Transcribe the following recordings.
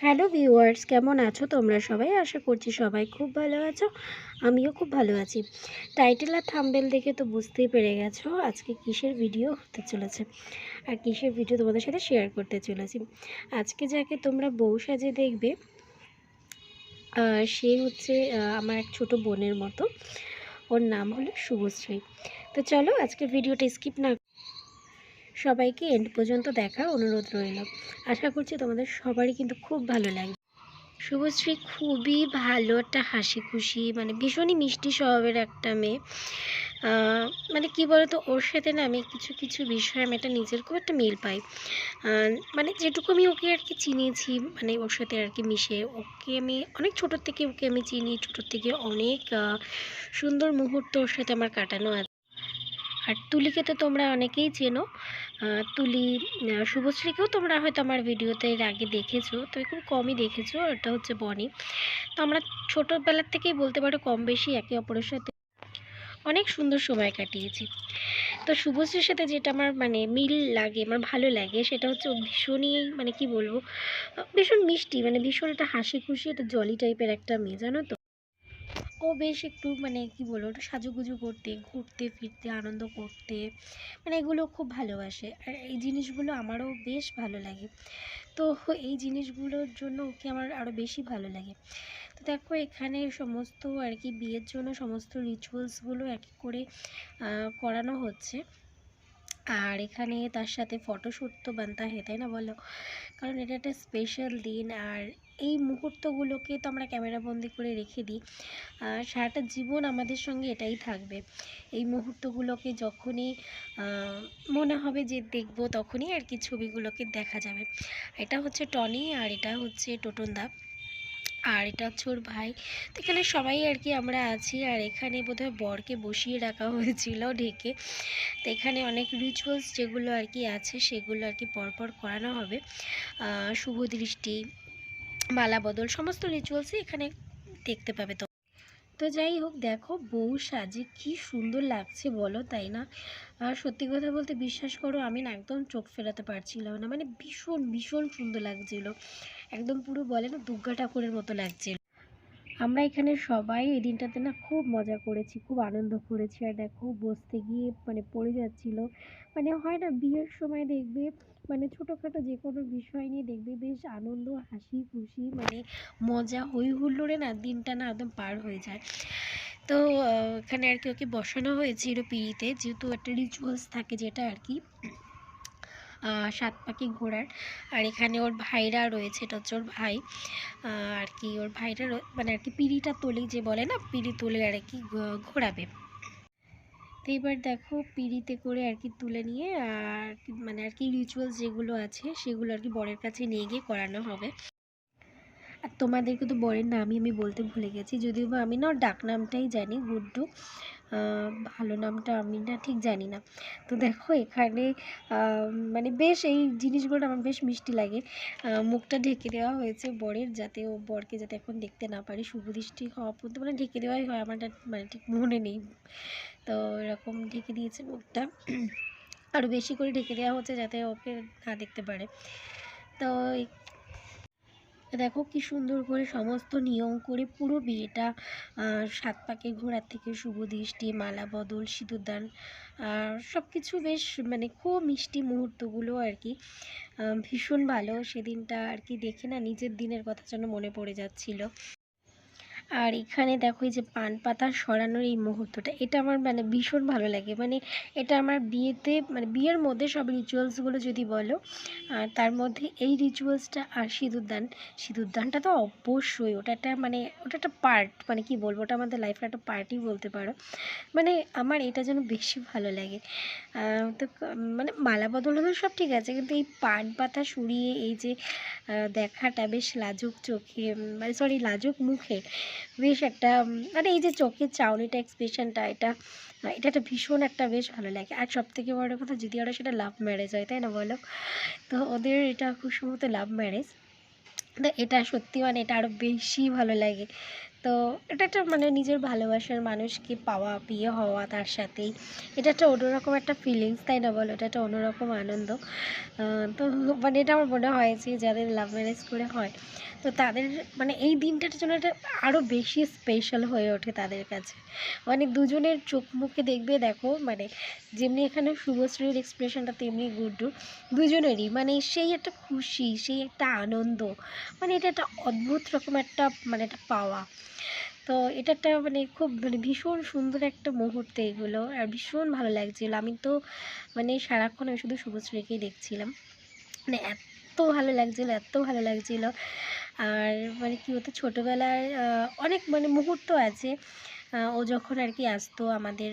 Hello viewers, কেমন আছো তোমরা সবাই? আশা করছি সবাই খুব ভালো আছো, আমিও খুব ভালো আছি। টাইটেল আর থাম্বেল দেখে তো বুঝতেই পেরে গেছো, আজকে কিসের ভিডিও হতে চলেছে? আর কিসের ভিডিও তোমাদের সাথে শেয়ার করতে চলেছি? আজকে যাকে তোমরা বউ সাজে দেখবে সে হচ্ছে আমার এক ছোট বোনের মতো। ওর নাম হলো শুভশ্রী। তো চলো আজকে ভিডিওটা স্কিপ না সবাইকে এন্ড পর্যন্ত দেখার অনুরোধ রইল। আশা করছি তোমাদের সবারই কিন্তু খুব ভালো লাগবে। শুভশ্রী খুবই ভালো একটা হাসি খুশি মানে ভীষণই মিষ্টি স্বভাবের একটা মেয়ে। মানে কি বলতো, ওর সাথে না আমি কিছু কিছু বিষয়ে আমি একটা নিজের খুব একটা মিল পাই। মানে যেটুকু আমি ওকে আর কি চিনিয়েছি মানে ওর সাথে আর কি মিশে, ওকে আমি অনেক ছোটোর থেকে ওকে আমি চিনি, ছোটোর থেকে অনেক সুন্দর মুহূর্ত ওর সাথে আমার কাটানো আছে। আর তুলিকে তো তোমরা অনেকেই চেনো। তুলি শুভশ্রীকেও তোমরা হয়তো আমার ভিডিওতে এর আগে দেখেছ, তবে খুব কমই দেখেছ এটা হচ্ছে বনি। তো আমরা ছোটোবেলার থেকেই বলতে পারো কম বেশি একে অপরের সাথে অনেক সুন্দর সময় কাটিয়েছি। তো শুভশ্রীর সাথে যেটা আমার মানে মিল লাগে, আমার ভালো লাগে, সেটা হচ্ছে ভীষণই মানে কি বলব ভীষণ মিষ্টি মানে ভীষণ একটা হাসি খুশি একটা জলি টাইপের একটা মেয়ে, জানো তো? ও বেশ একটু মানে কি বলব, একটু সাজুগুজু করতে, ঘুরতে, ফিরতে, আনন্দ করতে মানে এগুলো খুব ভালোবাসে। আর এই জিনিসগুলো আমারও বেশ ভালো লাগে। তো এই জিনিসগুলোর জন্য ওকে আমার আরও বেশি ভালো লাগে। তো দেখো, এখানে সমস্ত আর কি বিয়ের জন্য সমস্ত রিচুয়ালসগুলো এক করে করানো হচ্ছে। আর এখানে তার সাথে ফটোশ্যুট তো বানতা হে তাই না বলো? কারণ এটা একটা স্পেশাল দিন আর এই মুহূর্তগুলোকে তো আমরা ক্যামেরাবন্দি করে রেখে দিই। আর সারাটা জীবন আমাদের সঙ্গে এটাই থাকবে। এই মুহূর্তগুলোকে যখনই মনে হবে যে দেখব তখনই আর কি ছবিগুলোকে দেখা যাবে। এটা হচ্ছে টনি আর এটা হচ্ছে টোটনদা। আর এটা হচ্ছে ওর ভাই। তো এখানে সবাই আর কি আমরা আছি, আর এখানে বোধহয় বরকে বসিয়ে রাখা হয়েছিল ঢেকে। তো এখানে অনেক রিচুয়ালস যেগুলো আর কি আছে, সেগুলো আর কি পরপর করানো হবে। শুভ দৃষ্টি, মালা বদল, সমস্ত রিচুয়ালসই এখানে দেখতে পাবে তো যাই হোক, দেখো বউ সাজে কি সুন্দর লাগছে বলো, তাই না? আর সত্যি কথা বলতে বিশ্বাস করো, আমি না একদম চোখ ফেরাতে পারছিলাম না মানে ভীষণ ভীষণ সুন্দর লাগছিল। একদম পুরো বলে না দুর্গা ঠাকুরের মতো লাগছিল। আমরা এখানে সবাই এই দিনটাতে না খুব মজা করেছি, খুব আনন্দ করেছি। আর দেখো বসতে গিয়ে মানে পড়ে যাচ্ছিল মানে হয় না বিয়ের সময় দেখবে মানে ছোটোখাটো যে কোনো বিষয় নিয়ে দেখবে বেশ আনন্দ, হাসি, খুশি মানে মজা হই হুল্লোড়ে না দিনটা না একদম পার হয়ে যায়। তো এখানে আর কি ওকে বসানো হয়েছিল পিড়িতে, যেহেতু একটা রিচুয়ালস থাকে যেটা আর কি সাত পাখি ঘোড়ার আর এখানে ওর ভাইরা রয়েছে, এটা হচ্ছে ওর ভাই। আর কি ওর ভাইরা মানে আর কি পিড়িটা তোলে যে বলে না, পিড়ি তোলে আর কি ঘোরাবে। তো এবার দেখো পিড়িতে করে আর কি তুলে নিয়ে আর মানে আর কি রিচুয়ালস যেগুলো আছে সেগুলো আর কি বরের কাছে নিয়ে গিয়ে করানো হবে। আর তোমাদেরকে তো বরের নামই আমি বলতে ভুলে গেছি, যদিও বা আমি না ডাকনামটাই ডাক নামটাই জানি, গুড্ডু। ভালো নামটা আমি না ঠিক জানি না। তো দেখো এখানে মানে বেশ এই জিনিসগুলো আমার বেশ মিষ্টি লাগে। মুখটা ঢেকে দেওয়া হয়েছে বরের যাতে ও বরকে যাতে এখন দেখতে না পারে। শুভদৃষ্টি হওয়া পর্যন্ত মানে ঢেকে দেওয়াই হয় আমার মানে ঠিক মনে নেই। তো এরকম ঢেকে দিয়েছে মুখটা। আরও বেশি করে ঢেকে দেওয়া হচ্ছে যাতে ওকে না দেখতে পারে। তো দেখো কি সুন্দর করে সমস্ত নিয়ম করে পুরো বিয়েটা সাত পাকে ঘোরার থেকে শুভ দৃষ্টি, মালা, বদল, সিঁদুরদান আর সব কিছু বেশ মানে খুব মিষ্টি মুহূর্তগুলো আর কি। ভীষণ ভালো সেদিনটা আর কি দেখে না নিজের দিনের কথা যেন মনে পড়ে যাচ্ছিল। আর এখানে দেখো এই যে পান পাতা সরানোর এই মুহূর্তটা, এটা আমার মানে ভীষণ ভালো লাগে। মানে এটা আমার বিয়েতে মানে বিয়ের মধ্যে সব রিচুয়ালসগুলো যদি বলো, আর তার মধ্যে এই রিচুয়ালসটা আর সিঁদুরদান সিঁদুরদানটা তো অবশ্যই, ওটা একটা মানে ওটা একটা পার্ট মানে কি বলব, ওটা আমাদের লাইফের একটা পার্টই বলতে পারো। মানে আমার এটা যেন বেশি ভালো লাগে। তো মানে মালা বদল হলে সব ঠিক আছে, কিন্তু এই পান পাতা সরিয়ে এই যে দেখাটা বেশ লাজুক চোখে মানে সরি লাজুক মুখে বেশ একটা মানে এই যে চোখের চাউনিটা এক্সপ্রেশনটা এটা এটা একটা ভীষণ একটা বেশ ভালো লাগে। আর সব থেকে বড় কথা যদি ওরা সেটা লাভ ম্যারেজ হয়, তাই না বলো? তো ওদের এটা খুব সম্ভবত লাভ ম্যারেজ তো এটা সত্যি মানে এটা আরও বেশি ভালো লাগে। তো এটা একটা মানে নিজের ভালোবাসার মানুষকে পাওয়া, বিয়ে হওয়া তার সাথেই। এটা একটা অন্যরকম একটা ফিলিংস তাই না বলো? এটা একটা অন্যরকম আনন্দ। তো মানে এটা আমার মনে হয় যে যাদের লাভ ম্যারেজ করে হয় তো তাদের মানে এই দিনটার জন্য এটা আরও বেশি স্পেশাল হয়ে ওঠে তাদের কাছে। মানে দুজনের চোখ মুখে দেখবে দেখো মানে যেমনি এখানে শুভশ্রীর এক্সপ্রেশনটা তেমনি গুড্ডুর দুজনেরই মানে সেই একটা খুশি, সেই একটা আনন্দ মানে এটা একটা অদ্ভুত রকম একটা মানে একটা পাওয়া। তো এটা একটা মানে খুব মানে ভীষণ সুন্দর একটা মুহূর্ত এগুলো, আর ভীষণ ভালো লাগছিল। আমি তো মানে সারাক্ষণ আমি শুধু শুভশ্রীকেই দেখছিলাম। মানে এত ভালো লাগছিল, এত ভালো লাগছিল। আর মানে কী হতো ছোটোবেলার অনেক মানে মুহূর্ত আছে। ও যখন আর কি আসতো আমাদের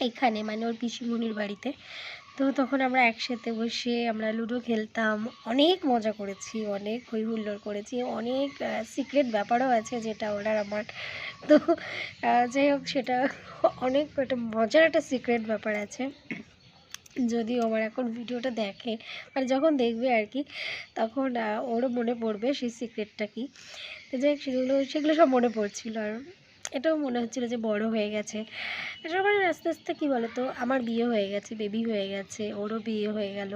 এখানে মানে ওর পিসিমণির বাড়িতে, তো তখন আমরা একসাথে বসে আমরা লুডো খেলতাম। অনেক মজা করেছি, অনেক হই হুল্লোড় করেছি, অনেক সিক্রেট ব্যাপারও আছে যেটা ওর আর আমার। তো যাই হোক, সেটা অনেক একটা মজার একটা সিক্রেট ব্যাপার আছে। যদিও আমার এখন ভিডিওটা দেখে মানে যখন দেখবে আর কি, তখন ওরও মনে পড়বে সেই সিক্রেটটা কি। তো যাই সেগুলো সেগুলো সব মনে পড়ছিল আর এটাও মনে হচ্ছিল যে বড় হয়ে গেছে। সবার আস্তে আস্তে কী বলো তো আমার বিয়ে হয়ে গেছে বেবি হয়ে গেছে, ওরও বিয়ে হয়ে গেল।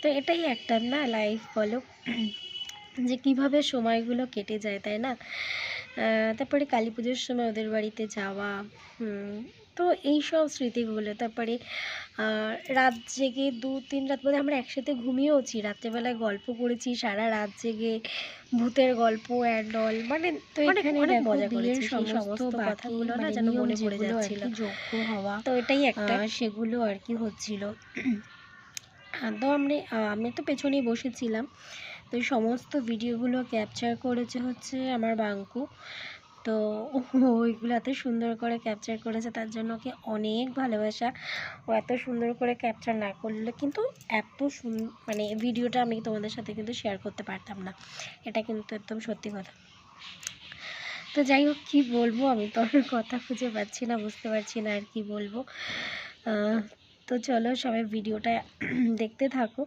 তো এটাই একটা না লাইফ বলো। যে কীভাবে সময়গুলো কেটে যায়, তাই না? তারপরে কালী পুজোর সময় ওদের বাড়িতে যাওয়া তো এই সব স্মৃতিগুলো। তারপরে রাত জেগে দু তিন রাত বোধহয় আমরা একসাথে ঘুমিয়েওছি। রাত্রেবেলায় গল্প করেছি সারা রাত জেগে ভূতের গল্প অ্যান্ড অল মানে তো এখানে অনেক মজা করেছি সমস্ত কথাগুলো না যেন মনে পড়ে যাচ্ছিল। যোগ্য হওয়া। তো এটাই একটা। সেগুলো আর কি হচ্ছিল। তো আমি আমি তো পেছনেই বসেছিলাম। তো এই সমস্ত ভিডিওগুলো ক্যাপচার করেছে হচ্ছে আমার বাঙ্কু। তো ওইগুলো এত সুন্দর করে ক্যাপচার করেছে, তার জন্য ওকে অনেক ভালোবাসা। ও এত সুন্দর করে ক্যাপচার না করলে কিন্তু এত সুন মানে ভিডিওটা আমি তোমাদের সাথে কিন্তু শেয়ার করতে পারতাম না। এটা কিন্তু একদম সত্যি কথা। তো যাই হোক, কী বলব? আমি তো কথা খুঁজে পাচ্ছি না, বুঝতে পারছি না আর কি বলব। তো চলো সবাই ভিডিওটা দেখতে থাকো।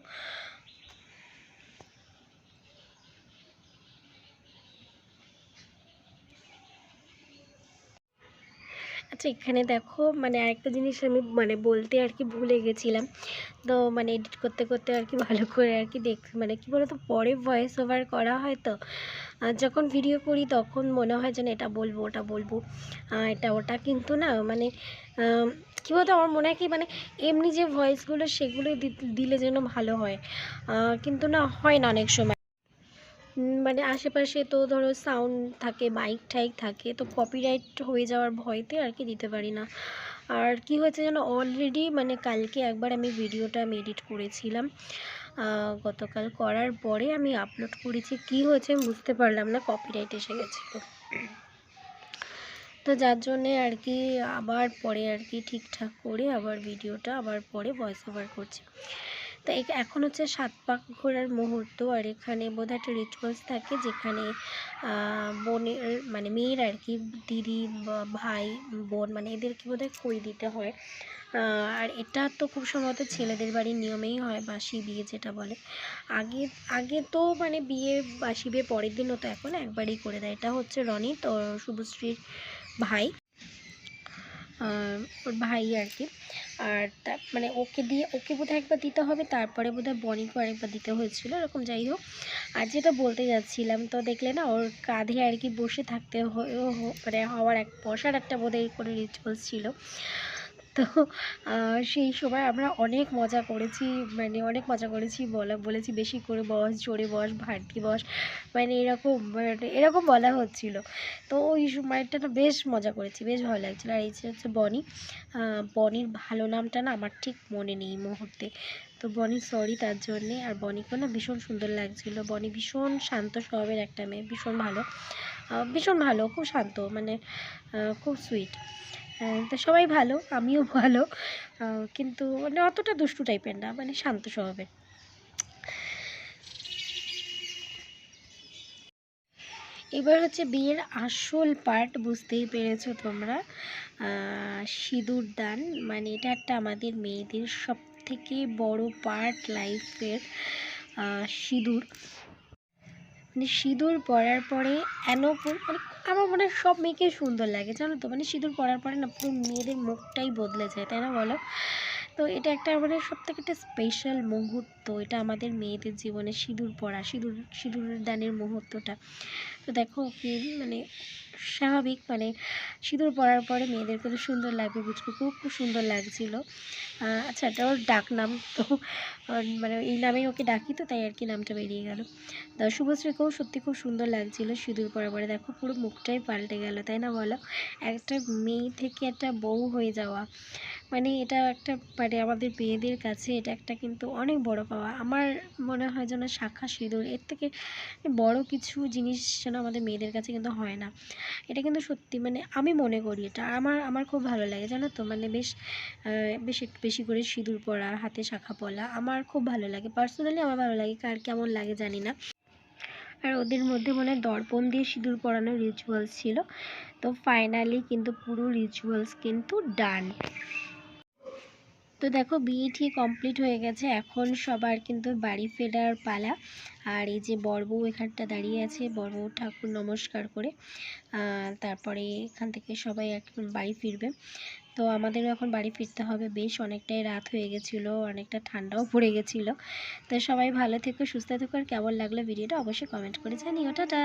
আচ্ছা এখানে দেখো মানে আরেকটা জিনিস আমি মানে বলতে আর কি ভুলে গেছিলাম। তো মানে এডিট করতে করতে আর কি ভালো করে আর কি দেখ মানে কি বলতো, পরে ভয়েস ওভার করা হয় তো। আর যখন ভিডিও করি তখন মনে হয় যেন এটা বলব, ওটা বলব। এটা ওটা কিন্তু না মানে কী বলতো, আমার মনে হয় কি মানে এমনি যে ভয়েসগুলো সেগুলো দিলে যেন ভালো হয়। কিন্তু না, হয় না অনেক সময়। মানে আশেপাশে তো ধরো সাউন্ড থাকে মাইক টাইক থাকে, তো কপিরাইট হয়ে যাওয়ার ভয়তে আর কি দিতে পারি না। আর কি হয়েছে যেন অলরেডি মানে কালকে একবার আমি ভিডিওটা আমি এডিট করেছিলাম। গতকাল করার পরে আমি আপলোড করেছি, কি হয়েছে আমি বুঝতে পারলাম না কপিরাইট এসে গেছিল। তো যার জন্যে আর কি আবার পরে আর কি ঠিকঠাক করে আবার ভিডিওটা আবার পরে ভয়েস ওভার করছি। তো এখন হচ্ছে সাত পাক ঘোরার মুহূর্ত আর এখানে বোধহয় একটা রিচুয়ালস থাকে যেখানে বোনের মানে মেয়ের আর কি দিদি ভাই, বোন মানে এদেরকে বোধহয় খই দিতে হয়। আর এটা তো খুব সম্ভবত ছেলেদের বাড়ির নিয়মেই হয় বাসি বিয়ে যেটা বলে। আগে আগে তো মানে বিয়ে বাসি বিয়ে পরের দিন হতো এখন একবারই করে দেয়। এটা হচ্ছে রনি তো শুভশ্রীর ভাই। ওর ভাই আর কি আর তা মানে ওকে দিয়ে ওকে বোধহয় একবার দিতে হবে, তারপরে বোধহয় বনিকেও আরেকবার দিতে হয়েছিল, এরকম যাই হোক। আর যেটা বলতে যাচ্ছিলাম, তো দেখলে না, ওর কাঁধে আর কি বসে থাকতে মানে হওয়ার এক বসার একটা বোধহয় করে রিচুয়ালস ছিল। তো সেই সময় আমরা অনেক মজা করেছি মানে অনেক মজা করেছি বলা, বলেছি বেশি করে বস জোরে বস ভারতী বস মানে এরকম মানে এরকম বলা হচ্ছিল। তো ওই সময়টা না বেশ মজা করেছি, বেশ ভালো লাগছিল। আর এই হচ্ছে বনি বনির ভালো নামটা না আমার ঠিক মনে নেই মুহূর্তে। তো বনি সরি তার জন্যে, আর বনিকেও না ভীষণ সুন্দর লাগছিল। বনি ভীষণ শান্ত স্বভাবের একটা মেয়ে, ভীষণ ভালো। ভীষণ ভালো, খুব শান্ত মানে খুব সুইট তো সবাই ভালো, আমিও ভালো। কিন্তু মানে অতটা দুষ্টু টাইপের না মানে শান্ত স্বভাবের। এবার হচ্ছে বিয়ের আসল পার্ট বুঝতেই পেরেছ তোমরা। সিঁদুর দান মানে এটা একটা আমাদের মেয়েদের সব থেকে বড় পার্ট লাইফের সিঁদুর। মানে সিঁদুর পরার পরে এন মানে আমার মনে হয় সব মেয়েকে সুন্দর লাগে, জানো তো? মানে সিঁদুর পরার পরে না পুরো মেয়েদের মুখটাই বদলে যায়, তাই না বলো? তো এটা একটা মানে সব থেকে একটা স্পেশাল মুহূর্ত। এটা আমাদের মেয়েদের জীবনে সিঁদুর পরা সিঁদুর সিঁদুর দানের মুহূর্তটা। তো দেখো কি মানে স্বাভাবিক মানে সিঁদুর পরার পরে মেয়েদের কত সুন্দর লাগবে বুঝব খুব খুব সুন্দর লাগছিল। আচ্ছা এটা ওর ডাক নাম। তো মানে এই নামেই ওকে ডাকি তো, তাই আর কি নামটা বেরিয়ে গেল। তো শুভশ্রীকেও সত্যি খুব সুন্দর লাগছিল সিঁদুর পরার পরে। দেখো, পুরো মুখটাই পাল্টে গেল, তাই না বলো? একটা মেয়ে থেকে একটা বউ হয়ে যাওয়া। মানে এটা একটা মানে আমাদের মেয়েদের কাছে এটা একটা কিন্তু অনেক বড় পাওয়া। আমার মনে হয় যেন শাখা সিঁদুর, এর থেকে বড় কিছু জিনিস যেন আমাদের মেয়েদের কাছে কিন্তু হয় না। এটা কিন্তু সত্যি মানে আমি মনে করি এটা। আমার আমার খুব ভালো লাগে, জানো তো? মানে বেশ বেশ বেশি করে সিঁদুর পরা, হাতে শাখা পলা, আমার খুব ভালো লাগে। পার্সোনালি আমার ভালো লাগে, কার কেমন লাগে জানি না। আর ওদের মধ্যে মনে হয় দর্পণ দিয়ে সিঁদুর পরানোর রিচুয়ালস ছিল। তো ফাইনালি কিন্তু পুরো রিচুয়ালস কিন্তু ডান তো দেখো বিয়ে ঠিক কমপ্লিট হয়ে গেছে, এখন সবার কিন্তু বাড়ি ফেরার পালা। আর এই যে বড়বউ এখানটা দাঁড়িয়ে আছে বড়বউ ঠাকুর নমস্কার করে তারপরে এখান থেকে সবাই এখন বাড়ি ফিরবে। তো আমাদেরও এখন বাড়ি ফিরতে হবে, বেশ অনেকটাই রাত হয়ে গেছিল, অনেকটা ঠান্ডাও পড়ে গেছিল। তো সবাই ভালো থেকো, সুস্থ থেকো, আর কেমন লাগল ভিডিওটা অবশ্যই কমেন্ট করে জানিও। টাটা!